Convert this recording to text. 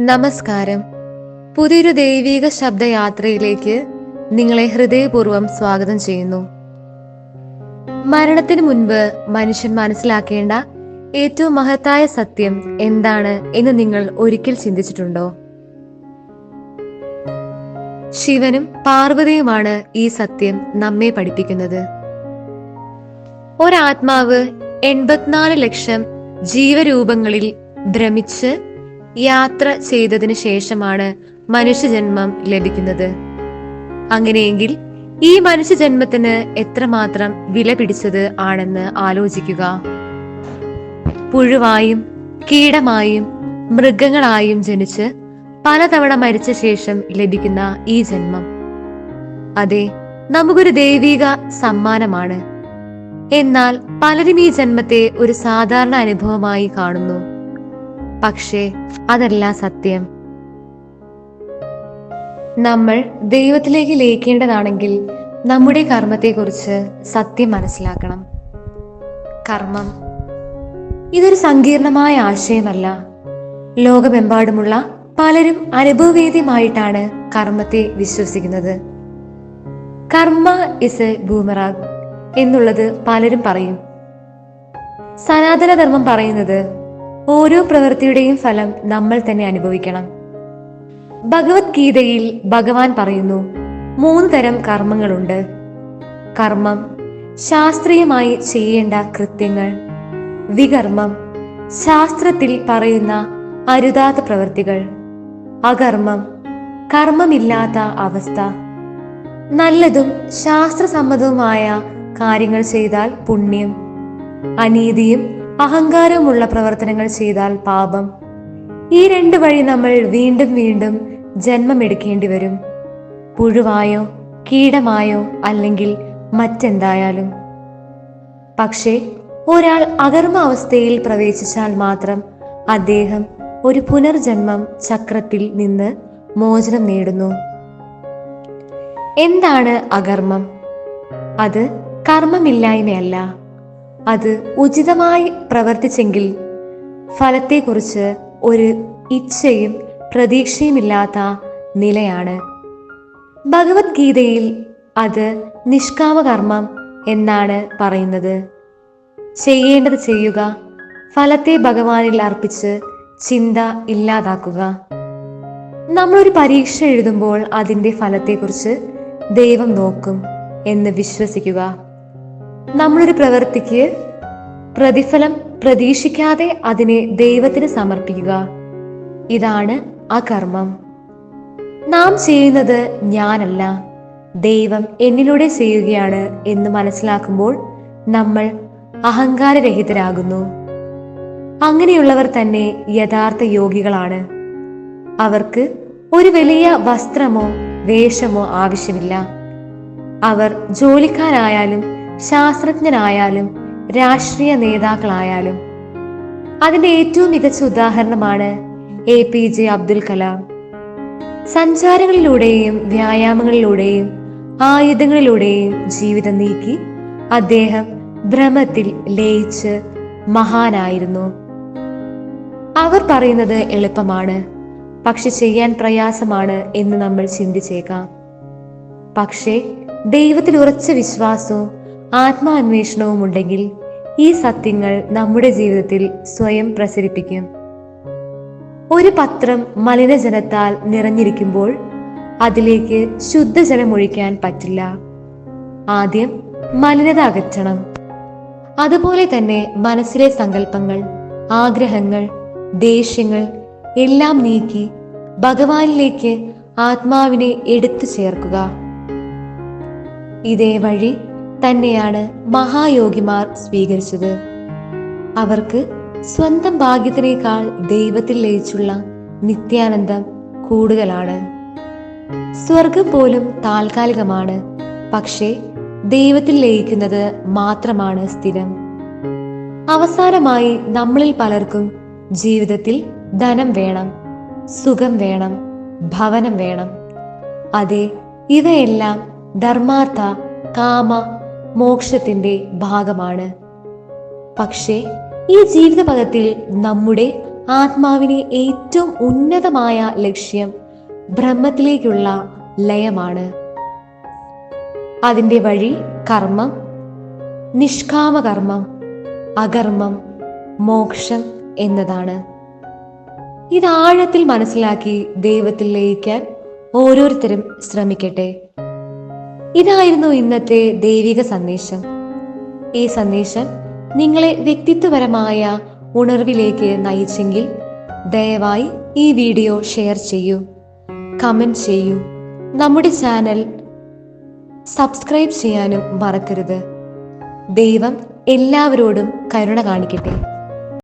നമസ്കാരം. പുതിയൊരു ദൈവിക ശബ്ദയാത്രയിലേക്ക് നിങ്ങളെ ഹൃദയപൂർവം സ്വാഗതം ചെയ്യുന്നു. മരണത്തിന് മുൻപ് മനുഷ്യൻ മനസ്സിലാക്കേണ്ട ഏറ്റവും മഹത്തായ സത്യം എന്താണ് എന്ന് നിങ്ങൾ ഒരിക്കൽ ചിന്തിച്ചിട്ടുണ്ടോ? ശിവനും പാർവതിയുമാണ് ഈ സത്യം നമ്മെ പഠിപ്പിക്കുന്നത്. ഒരാത്മാവ് എൺപത്തിനാല് ലക്ഷം ജീവരൂപങ്ങളിൽ ഭ്രമിച്ച് യാത്ര ചെയ്തതിനു ശേഷമാണ് മനുഷ്യജന്മം ലഭിക്കുന്നത്. അങ്ങനെയെങ്കിൽ ഈ മനുഷ്യജന്മത്തിന് എത്രമാത്രം വില പിടിച്ചത് ആണെന്ന് ആലോചിക്കുക. പുഴുവായും കീടമായും മൃഗങ്ങളായും ജനിച്ച് പലതവണ മരിച്ച ശേഷം ലഭിക്കുന്ന ഈ ജന്മം. അതെ നമുക്കൊരു ദൈവിക സമ്മാനമാണ്. എന്നാൽ പലരും ഈ ജന്മത്തെ ഒരു സാധാരണ അനുഭവമായി കാണുന്നു. പക്ഷേ അതല്ല സത്യം. നമ്മൾ ദൈവത്തിലേക്ക് ലയിക്കേണ്ടതാണെങ്കിൽ നമ്മുടെ കർമ്മത്തെക്കുറിച്ച് സത്യം മനസ്സിലാക്കണം. കർമ്മം ഇതൊരു സങ്കീർണമായ ആശയമല്ല. ലോകമെമ്പാടുമുള്ള പലരും അനുഭവവേദ്യമായിട്ടാണ് കർമ്മത്തെ വിശ്വസിക്കുന്നത്. കർമ്മ ഇസ് എ ബൂമറാഗ് എന്നുള്ളത് പലരും പറയും. സനാതനധർമ്മം പറയുന്നത് ഓരോ പ്രവൃത്തിയുടെയും ഫലം നമ്മൾ തന്നെ അനുഭവിക്കണം. ഭഗവത്ഗീതയിൽ ഭഗവാൻ പറയുന്നു മൂന്ന് തരം കർമ്മങ്ങളുണ്ട്. കർമ്മം ശാസ്ത്രീയമായി ചെയ്യേണ്ട കൃത്യങ്ങൾ. വികർമ്മം ശാസ്ത്രത്തിൽ പറയുന്ന അരുതാത്ത പ്രവൃത്തികൾ. അകർമ്മം കർമ്മമില്ലാത്ത അവസ്ഥ. നല്ലതും ശാസ്ത്രസമ്മതവുമായ കാര്യങ്ങൾ ചെയ്താൽ പുണ്യം. അനീതിയും അഹങ്കാരവുമുള്ള പ്രവർത്തനങ്ങൾ ചെയ്താൽ പാപം. ഈ രണ്ട് വഴി നമ്മൾ വീണ്ടും വീണ്ടും ജന്മമെടുക്കേണ്ടി വരും. പുഴുവായോ കീടമായോ അല്ലെങ്കിൽ മറ്റെന്തായാലും. പക്ഷേ ഒരാൾ അകർമ്മ അവസ്ഥയിൽ പ്രവേശിച്ചാൽ മാത്രം അദ്ദേഹം ഒരു പുനർജന്മം ചക്രത്തിൽ നിന്ന് മോചനം നേടുന്നു. എന്താണ് അകർമ്മം? അത് കർമ്മമില്ലായ്മയല്ല. അത് ഉചിതമായി പ്രവർത്തിച്ചെങ്കിൽ ഫലത്തെക്കുറിച്ച് ഒരു ഇച്ഛയും പ്രതീക്ഷയുമില്ലാത്ത നിലയാണ്. ഭഗവത്ഗീതയിൽ അത് നിഷ്കാമകർമ്മം എന്നാണ് പറയുന്നത്. ചെയ്യേണ്ടത് ചെയ്യുക ഫലത്തെ ഭഗവാനിൽ അർപ്പിച്ച് ചിന്ത ഇല്ലാതാക്കുക. നമ്മളൊരു പരീക്ഷ എഴുതുമ്പോൾ അതിന്റെ ഫലത്തെക്കുറിച്ച് ദൈവം നോക്കും എന്ന് വിശ്വസിക്കുക. നമ്മളൊരു പ്രവൃത്തിക്ക് പ്രതിഫലം പ്രതീക്ഷിക്കാതെ അതിനെ ദൈവത്തിന് സമർപ്പിക്കുക. ഇതാണ് ആ കർമ്മം. നാം ചെയ്യുന്നത് ഞാനല്ല. ദൈവം എന്നിലൂടെ ചെയ്യുകയാണ് എന്ന് മനസ്സിലാക്കുമ്പോൾ നമ്മൾ അഹങ്കാരരഹിതരാകുന്നു. അങ്ങനെയുള്ളവർ തന്നെ യഥാർത്ഥ യോഗികളാണ്. അവർക്ക് ഒരു വലിയ വസ്ത്രമോ വേഷമോ ആവശ്യമില്ല. അവർ ജോലിക്കാരായാലും ശാസ്ത്രജ്ഞനായാലും രാഷ്ട്രീയ നേതാക്കളായാലും. അതിന്റെ ഏറ്റവും മികച്ച ഉദാഹരണമാണ് A P J Abdul Kalam. സഞ്ചാരങ്ങളിലൂടെയും വ്യായാമങ്ങളിലൂടെയും ആയുധങ്ങളിലൂടെയും ജീവിതം നീക്കി അദ്ദേഹം ഭ്രമത്തിൽ ലയിച്ച് മഹാനായിരുന്നു. അവർ പറയുന്നത് എളുപ്പമാണ് പക്ഷെ ചെയ്യാൻ പ്രയാസമാണ് എന്ന് നമ്മൾ ചിന്തിച്ചേക്കാം. പക്ഷേ ദൈവത്തിൽ ഉറച്ച വിശ്വാസവും ആത്മാന്വേഷണവും ഉണ്ടെങ്കിൽ ഈ സത്യങ്ങൾ നമ്മുടെ ജീവിതത്തിൽ സ്വയം പ്രസരിപ്പിക്കും. ഒരു പത്രം മലിനജലത്താൽ നിറഞ്ഞിരിക്കുമ്പോൾ അതിലേക്ക് ശുദ്ധജലം ഒഴിക്കാൻ പറ്റില്ല. ആദ്യം മലിനത അകറ്റണം. അതുപോലെ തന്നെ മനസ്സിലെ സങ്കല്പങ്ങൾ ആഗ്രഹങ്ങൾ ദേഷ്യങ്ങൾ എല്ലാം നീക്കി ഭഗവാനിലേക്ക് ആത്മാവിനെ എടുത്തു ചേർക്കുക. ഇതേ വഴി തന്നെയാണ് മഹായോഗിമാർ സ്വീകരിച്ചത്. അവർക്ക് സ്വന്തം ഭാഗ്യത്തിനേക്കാൾ ദൈവത്തിൽ ലയിച്ചുള്ള നിത്യാനന്ദം കൂടുതലാണ്. സ്വർഗം പോലും താൽക്കാലികമാണ്. പക്ഷേ ദൈവത്തിൽ ലയിക്കുന്നത് മാത്രമാണ് സ്ഥിരം. അവസാനമായി നമ്മളിൽ പലർക്കും ജീവിതത്തിൽ ധനം വേണം സുഖം വേണം ഭവനം വേണം. അതെ ഇവയെല്ലാം ധർമാർത്ഥ കാമ മോക്ഷത്തിന്റെ ഭാഗമാണ്. പക്ഷേ ഈ ജീവിതപഥത്തിൽ നമ്മുടെ ആത്മാവിനെ ഏറ്റവും ഉന്നതമായ ലക്ഷ്യം ബ്രഹ്മത്തിലേക്കുള്ള ലയമാണ്. അതിന്റെ വഴി കർമ്മം നിഷ്കാമകർമ്മം അകർമ്മം മോക്ഷം എന്നതാണ്. ഇത് ആഴത്തിൽ മനസ്സിലാക്കി ദൈവത്തിൽ ലയിക്കാൻ ഓരോരുത്തരും ശ്രമിക്കട്ടെ. ഇതായിരുന്നു ഇന്നത്തെ ദൈവിക സന്ദേശം. ഈ സന്ദേശം നിങ്ങളെ വ്യക്തിത്വപരമായ ഉണർവിലേക്ക് നയിച്ചെങ്കിൽ ദയവായി ഈ വീഡിയോ ഷെയർ ചെയ്യൂ. കമന്റ് ചെയ്യൂ. നമ്മുടെ ചാനൽ സബ്സ്ക്രൈബ് ചെയ്യാനും മറക്കരുത്. ദൈവം എല്ലാവരോടും കരുണ കാണിക്കട്ടെ.